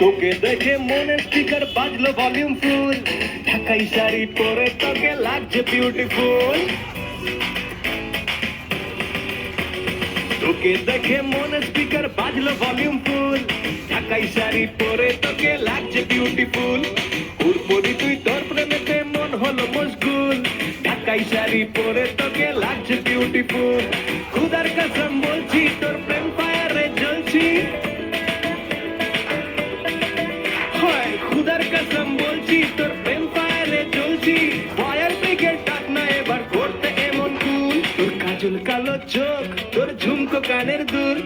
তোকে দেখে মনে স্পিকার বাজলো ভলিউম ফুল ঢাকাই শাড়ি পরে তোকে লাগছে বিউটিফুল তোকে দেখে মনে স্পিকার বাজলো ভলিউম ফুল ঢাকাই শাড়ি পরে তোকে লাগছে বিউটিফুল উর্পরি তুই তোর প্রেমেতে মন হলো মশগুল। ঢাকাই শাড়ি পরে তোকে লাগছে বিউটিফুল খুদার কাসম বলছি, তোর প্রেম ফায়ারে জ্বলছি। খুদার কাসম বলছি, তোর প্রেম ফায়ারে জ্বলছি। ফায়ার ব্রিগেড ডাক না, এবার করতে এমন কুল তোর কাজল কালো চোখ, তোর ঝুমকো কানের দুল।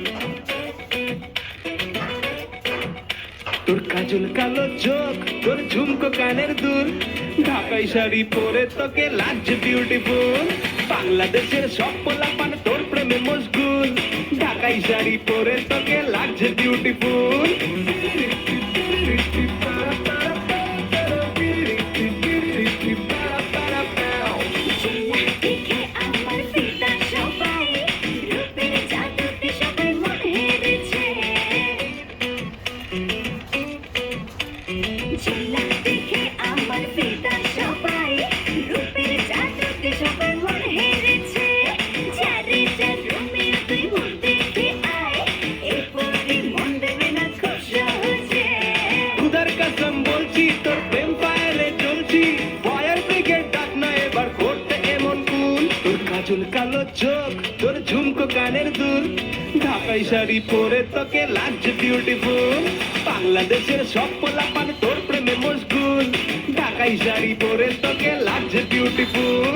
তোর কাজল কালো চোখ, তোর ঝুমকো কানের দুল। ঢাকাই শাড়ি পরে তোকে লাগছে বিউটিফুল বাংলাদেশের সব পোলাপান তোর প্রেমে মশগুল। ঢাকাই শাড়ি পরে তোকে তোর কাজল কালো চোখ, তোর ঝুমকো কানের দুল। ঢাকাই শাড়ি পরে তোকে লাগছে বিউটিফুল বাংলাদেশের সব পোলাপান তোর প্রেমে মশগুল। ঢাকাই শাড়ি পরে তোকে লাগছে বিউটিফুল